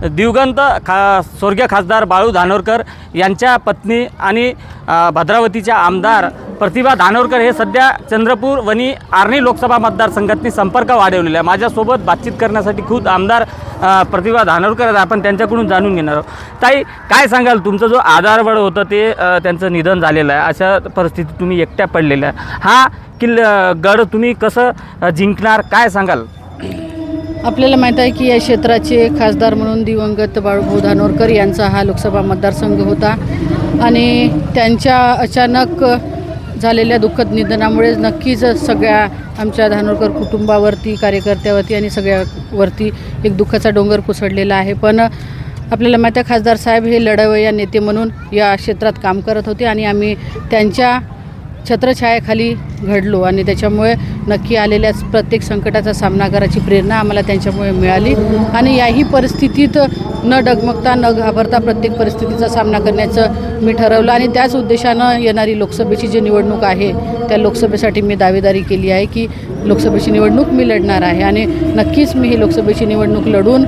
दिवगंत खा स्वर्गीय खासदार बाळू धानोरकर यांच्या पत्नी आणि भद्रावतीच्या आमदार प्रतिभा धानोरकर हे सध्या चंद्रपूर वनी आर्णी लोकसभा मतदारसंघातनी संपर्क वाढवलेला आहे. माझ्यासोबत बातचीत करण्यासाठी खुद आमदार प्रतिभा धानोरकर आपण त्यांच्याकडून जाणून घेणार आहोत. ताई काय सांगाल? तुमचं जो आधारबळ होतं ते त्यांचं निधन झालेलं आहे. अशा परिस्थितीत तुम्ही एकट्या पडलेल्या आहे. हा किल्ल गड तुम्ही कसं जिंकणार? काय सांगाल? आपल्याला माहीत आहे की या क्षेत्राचे खासदार म्हणून दिवंगत बाळूभाऊ धानोरकर यांचा हा लोकसभा मतदारसंघ होता. आणि त्यांच्या अचानक झालेल्या दुःखद निधनामुळे नक्कीच सगळ्या आमच्या धानोरकर कुटुंबावरती कार्यकर्त्यावरती आणि सगळ्यावरती एक दुःखाचा डोंगर कोसळलेला आहे. पण आपल्याला माहीत आहे खासदार साहेब हे लढवय्या नेते म्हणून या क्षेत्रात काम करत होते आणि आम्ही त्यांच्या छत्रछायाखाली घडलो आणि त्याच्यामुळे नक्की आलेल्या प्रत्येक संकटाचा सामना करायची प्रेरणा आम्हाला त्यांच्यामुळे मिळाली. आणि याही परिस्थितीत न डगमगता न घाबरता प्रत्येक परिस्थितीचा सामना करण्याचं मी ठरवलं आणि त्याच उद्देशानं येणारी लोकसभेची जी निवडणूक आहे त्या लोकसभेसाठी मी दावेदारी केली आहे की लोकसभेची निवडणूक मी लढणार आहे. आणि नक्कीच मी ही लोकसभेची निवडणूक लढून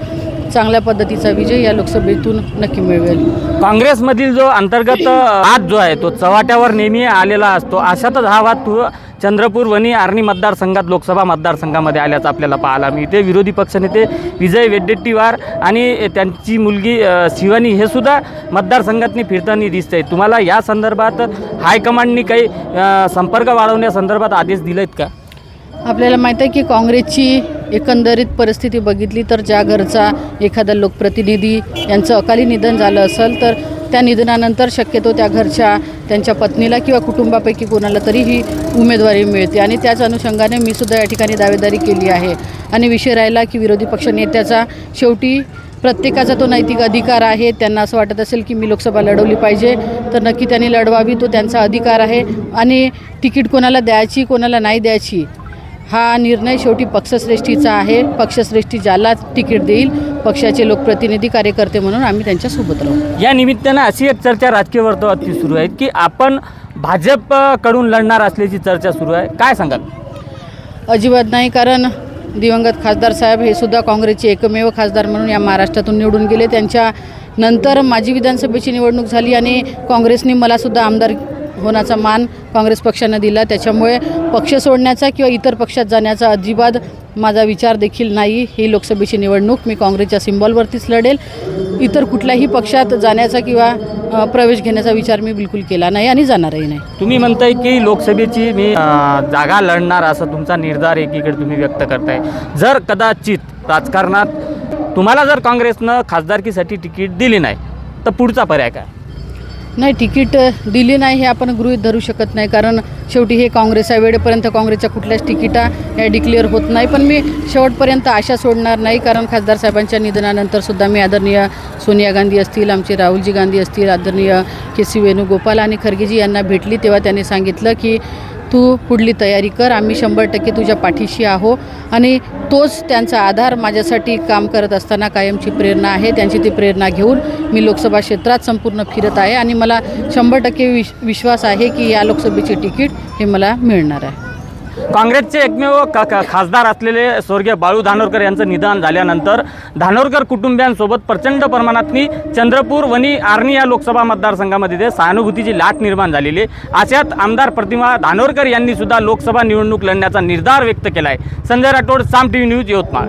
चांगल्या पद्धतीचा विजय या लोकसभेतून नक्की मिळवेल. काँग्रेसमधील जो अंतर्गत वाद जो आहे तो चव्हाट्यावर नेहमी आलेला असतो. अशातच हा वाद तू चंद्रपूर वनी आर्णी मतदारसंघात लोकसभा मतदारसंघामध्ये आल्याचं आपल्याला पाहायला मिळते विरोधी पक्षनेते विजय वेड्डेट्टीवार आणि त्यांची मुलगी शिवानी हे सुद्धा मतदारसंघातनी फिरताना दिसते तुम्हाला या संदर्भात हायकमांडनी काही संपर्क वाढवण्यासंदर्भात आदेश दिलेत का? आपल्याला माहीत आहे की काँग्रेसची एकंदरीत परिस्थिती बघितली तर ज्या घरचा एखादा लोकप्रतिनिधी यांचं अकाली निधन झालं असेल तर त्या निधनानंतर शक्यतो त्या घरच्या त्यांच्या पत्नीला किंवा कुटुंबापैकी कोणाला तरी ही उमेदवारी मिळते. आणि त्याच अनुषंगाने मी सुद्धा या ठिकाणी दावेदारी केली आहे. आणि विषय राहिला की विरोधी पक्ष नेत्याचा शेवटी प्रत्येकाचा तो नैतिक अधिकार आहे. त्यांना असं वाटत असेल की मी लोकसभा लढवली पाहिजे तर नक्की त्यांनी लढवावी तो त्यांचा अधिकार आहे. आणि तिकीट कोणाला द्यायची कोणाला नाही द्यायची हा निर्णय शेवटी पक्षश्रेष्ठीचा आहे. पक्षश्रेष्ठी ज्याला तिकीट देईल पक्षाचे लोकप्रतिनिधी कार्यकर्ते म्हणून आम्ही त्यांच्यासोबत राहू. या निमित्तानं अशी एक चर्चा राजकीय वर्तुळात सुरू आहे की आपण भाजपकडून लढणार असल्याची चर्चा सुरू आहे. काय सांगाल? अजिबात नाही कारण दिवंगत खासदार साहेब हे सुद्धा काँग्रेसचे एकमेव खासदार म्हणून या महाराष्ट्रातून निवडून गेले. त्यांच्या नंतर माझी विधानसभेची निवडणूक झाली आणि काँग्रेसने मलासुद्धा आमदार होण्याचा मान काँग्रेस पक्षानं दिला. त्याच्यामुळे पक्ष सोडण्याचा किंवा इतर पक्षात जाण्याचा अजिबात माझा विचार देखील नाही. ही लोकसभेची निवडणूक मी काँग्रेसच्या सिम्बॉलवरतीच लढेल. इतर कुठल्याही पक्षात जाण्याचा किंवा प्रवेश घेण्याचा विचार मी बिलकुल केला नाही आणि जाणारही नाही. तुम्ही म्हणताय की लोकसभेची मी जागा लढणार असा तुमचा निर्धार एकीकडे तुम्ही व्यक्त करताय. जर कदाचित राजकारणात तुम्हाला जर काँग्रेसनं खासदारकीसाठी तिकीट दिली नाही तर पुढचा पर्याय काय? नाही तिकीट दिली नाही हे आपण गृहीत धरू शकत नाही. कारण शेवटी हे काँग्रेस आहे. वेळेपर्यंत काँग्रेसच्या कुठल्याच तिकिटा या डिक्लेअर होत नाही. पण मी शेवटपर्यंत आशा सोडणार नाही. कारण खासदार साहेबांच्या निधनानंतर सुद्धा मी आदरणीय सोनिया गांधी असतील आमचे राहुलजी गांधी असतील आदरणीय के सी वेणुगोपाल आणि खरगेजी यांना भेटली तेव्हा त्यांनी सांगितलं की तू पुढली तयारी कर. आम्ही शंभर टक्के तुझ्या पाठीशी आहो. आणि तोच त्यांचा आधार माझ्यासाठी काम करत असताना कायमची प्रेरणा आहे. त्यांची ती प्रेरणा घेऊन मी लोकसभा क्षेत्रात संपूर्ण फिरत आहे. आणि मला शंभर टक्के विश विश्वास आहे की या लोकसभेचे तिकीट हे मला मिळणार आहे. काँग्रेसचे एकमेव का खासदार असलेले स्वर्गीय बाळू धानोरकर यांचं निधन झाल्यानंतर धानोरकर कुटुंबियांसोबत प्रचंड प्रमाणातनी चंद्रपूर वनी आर्णी या लोकसभा मतदारसंघामध्ये ते सहानुभूतीची लाट निर्माण झालेली आहे. अशात आमदार प्रतिमा धानोरकर यांनी सुद्धा लोकसभा निवडणूक लढण्याचा निर्धार व्यक्त केला आहे Sanjay Rathod Saam T V news Yavatmal.